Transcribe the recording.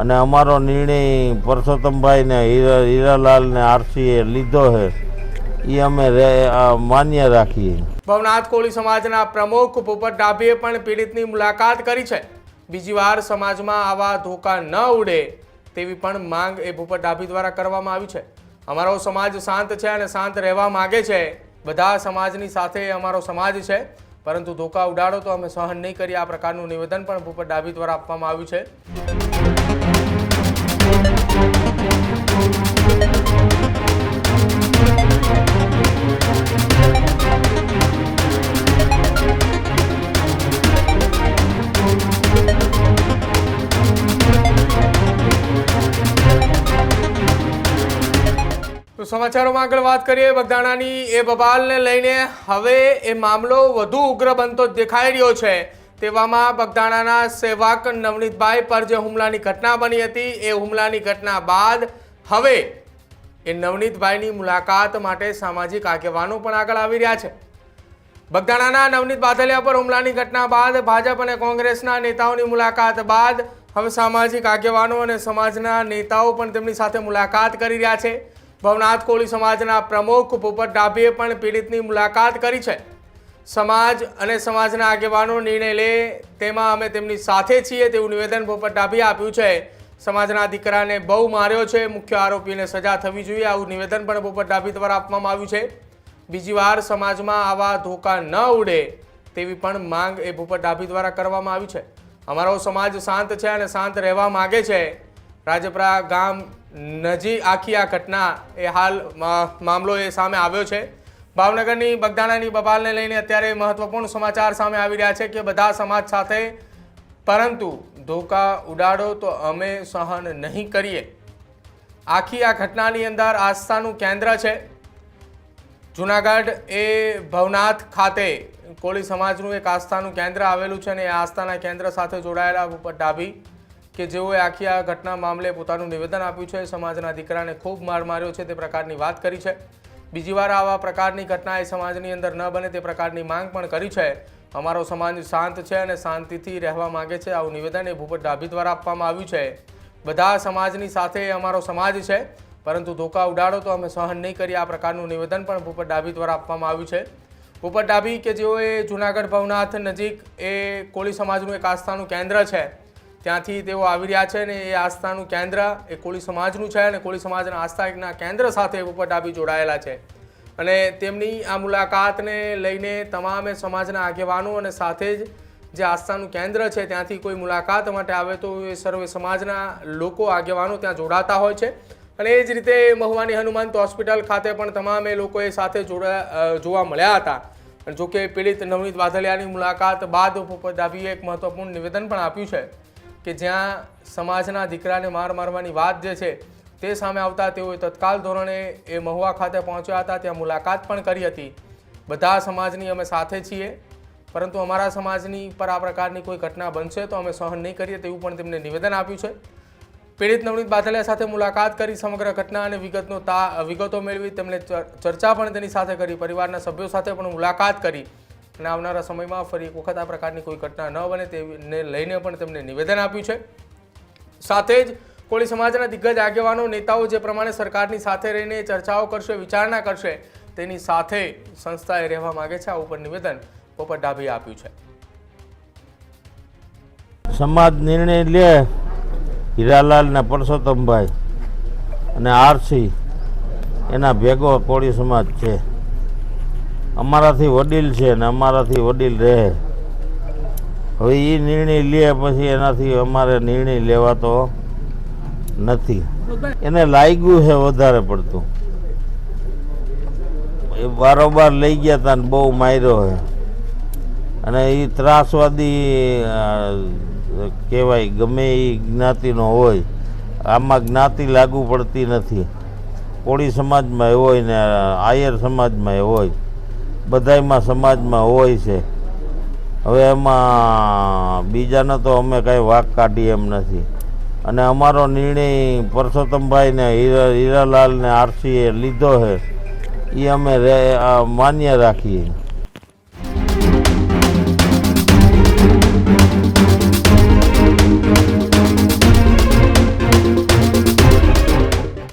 અને અમારો નિર્ણય પરસોત્તમભાઈને હીરા, હીરાલાલને આરસીએ લીધો છે. એ અમે માન્ય રાખીએ. ભવનાથ કોળી સમાજના પ્રમુખ પોપટ ડાભીએ પણ પીડિતની મુલાકાત કરી છે. બીજી વાર સમાજમાં આવા ધોકા ન ઉડે તેવી પણ માંગ એ ભૂપત ડાભી દ્વારા કરવામાં આવી છે. અમારો સમાજ શાંત છે અને શાંત રહેવા માગે છે. બધા સમાજની સાથે અમારો સમાજ છે. પરંતુ ધોકા ઉડાડો તો અમે સહન નહીં કરીએ. આ પ્રકારનું નિવેદન પણ ભૂપત ડાભી દ્વારા આપવામાં આવ્યું છે. તો સમાચારોમાં આગળ વાત કરીએ. બગદાણાની એ બબાલને લઈને હવે એ મામલો વધુ ઉગ્ર બનતો દેખાઈ રહ્યો છે. તેવામાં બગદાણાના સેવક નવનીતભાઈ પર જે હુમલાની ઘટના બની હતી, એ હુમલાની ઘટના બાદ હવે એ નવનીતભાઈની મુલાકાત માટે સામાજિક આગેવાનો પણ આગળ આવી રહ્યા છે. બગદાણાના નવનીત બાદલિયા પર હુમલાની ઘટના બાદ ભાજપ અને કોંગ્રેસના નેતાઓની મુલાકાત બાદ હવે સામાજિક આગેવાનો અને સમાજના નેતાઓ પણ તેમની સાથે મુલાકાત કરી રહ્યા છે. ભવનાથ કોળી સમાજના પ્રમુખ પોપટ ડાભીએ પણ પીડિતની મુલાકાત કરી છે. સમાજ અને સમાજના આગેવાનો નિર્ણય લે તેમાં અમે તેમની સાથે છીએ તેવું નિવેદન પોપટ ડાભીએ આપ્યું છે. સમાજના દીકરાને બહુ માર્યો છે. મુખ્ય આરોપીને સજા થવી જોઈએ. આવું નિવેદન પણ પોપટ ડાભી દ્વારા આપવામાં આવ્યું છે. બીજી વાર સમાજમાં આવા ધોકા ન ઉડે તેવી પણ માંગ એ પોપટ ડાભી દ્વારા કરવામાં આવી છે. અમારો સમાજ શાંત છે અને શાંત રહેવા માગે છે. રાજપરા ગામ નજીક આખી આ ઘટના એ હાલ મામલો એ સામે આવ્યો છે. ભાવનગરની બગદાણાની બબાલને લઈને અત્યારે મહત્વપૂર્ણ સમાચાર સામે આવી રહ્યા છે કે બધા સમાજ સાથે, પરંતુ ધોકા ઉડાડો તો અમે સહન નહીં કરીએ. આખી આ ઘટનાની અંદર આસ્થાનું કેન્દ્ર છે. જુનાગઢ એ ભવનાથ ખાતે કોળી સમાજનું એક આસ્થાનું કેન્દ્ર આવેલું છે અને એ આસ્થાના કેન્દ્ર સાથે જોડાયેલા ભૂપત ડાભી કે જેઓએ આખી આ ઘટના મામલે પોતાનું નિવેદન આપ્યું છે. સમાજના દીકરાને ખૂબ માર માર્યો છે તે પ્રકારની વાત કરી છે. બીજી વાર આવા પ્રકારની ઘટના એ સમાજની અંદર ન બને તે પ્રકારની માંગ પણ કરી છે. અમારો સમાજ શાંત છે અને શાંતિથી રહેવા માંગે છે. આવું નિવેદન એ ભૂપત ડાભી દ્વારા આપવામાં આવ્યું છે. બધા સમાજની સાથે અમારો સમાજ છે, પરંતુ ધોકા ઉડાડો તો અમે સહન નહીં કરીએ. આ પ્રકારનું નિવેદન પણ ભૂપત ડાભી દ્વારા આપવામાં આવ્યું છે. ભૂપત ડાભી કે જેઓએ જુનાગઢ ભવનાથ નજીક એ કોળી સમાજનું એક આસ્થાનું કેન્દ્ર છે, ત્યાંથી તેઓ આવી રહ્યા છે અને એ આસ્થાનું કેન્દ્ર એ કોળી સમાજનું છે અને કોળી સમાજના આસ્થાના કેન્દ્ર સાથે ભૂપત ડાભી જોડાયેલા છે. અને તેમની આ મુલાકાતને લઈને તમામે સમાજના આગેવાનો અને સાથે જ જે આસ્થાનું કેન્દ્ર છે, ત્યાંથી કોઈ મુલાકાત માટે આવે તો એ સર્વે સમાજના લોકો, આગેવાનો ત્યાં જોડાતા હોય છે. અને એ જ રીતે મહુવાની હનુમંત હોસ્પિટલ ખાતે પણ તમામે લોકો એ સાથે જોડા જોવા મળ્યા હતા. જોકે પીડિત નવનીત વાધલિયાની મુલાકાત બાદ ભૂપત એક મહત્વપૂર્ણ નિવેદન પણ આપ્યું છે કે જ્યાં સમાજના દીકરાને માર મારવાની વાત જે છે તે સામે આવતા તેઓએ તત્કાલ ધોરણે એ મહુવા ખાતે પહોંચ્યા હતા. ત્યાં મુલાકાત પણ કરી હતી. બધા સમાજની અમે સાથે છીએ. પરંતુ અમારા સમાજની પર આ પ્રકારની કોઈ ઘટના બનશે તો અમે સહન નહીં કરીએ તેવું પણ તેમને નિવેદન આપ્યું છે. પીડિત નવનીત બાથલિયા સાથે મુલાકાત કરી સમગ્ર ઘટના અને વિગતનો તા, વિગતો મેળવી તેમણે ચર- ચર્ચા પણ તેની સાથે કરી, પરિવારના સભ્યો સાથે પણ મુલાકાત કરી અને આવનારા સમયમાં ફરી એક વખત આ પ્રકારની કોઈ ઘટના ન બને તેને લઈને પણ તેમને નિવેદન આપ્યું છે. સાથે જ કોળી સમાજના દિગ્ગજ આગેવાનો, નેતાઓ જે પ્રમાણે સરકારની સાથે રહીને ચર્ચાઓ કરશે, વિચારણા કરશે, તેની સાથે સંસ્થાએ રહેવા માગે છે. આ ઉપર નિવેદન પોપટ ડાભીએ આપ્યું છે. સમાજ નિર્ણય લે હીરાલાલ ને પરસોત્તમભાઈ અને આરસી, એના ભેગો કોળી સમાજ છે. અમારાથી વડીલ છે ને અમારાથી વડીલ રહે. હવે એ નિર્ણય લે પછી એનાથી અમારે નિર્ણય લેવાતો નથી. એને લાગ્યું છે વધારે પડતું. એ બારોબાર લઈ ગયા હતા ને બહુ માર્યો છે. અને એ ત્રાસવાદી કહેવાય ગમે એ જ્ઞાતિનો હોય, આમાં જ્ઞાતિ લાગુ પડતી નથી. કોળી સમાજમાં હોય ને, આયર સમાજમાં હોય, બધાયમાં સમાજમાં હોય છે. હવે એમાં બીજાને તો અમે કાંઈ વાક કાઢીએ એમ નથી. અને અમારો નિર્ણય પરસોત્તમભાઈને હીરા હીરાલાલ આરસીએ લીધો છે. એ અમે માન્ય રાખીએ.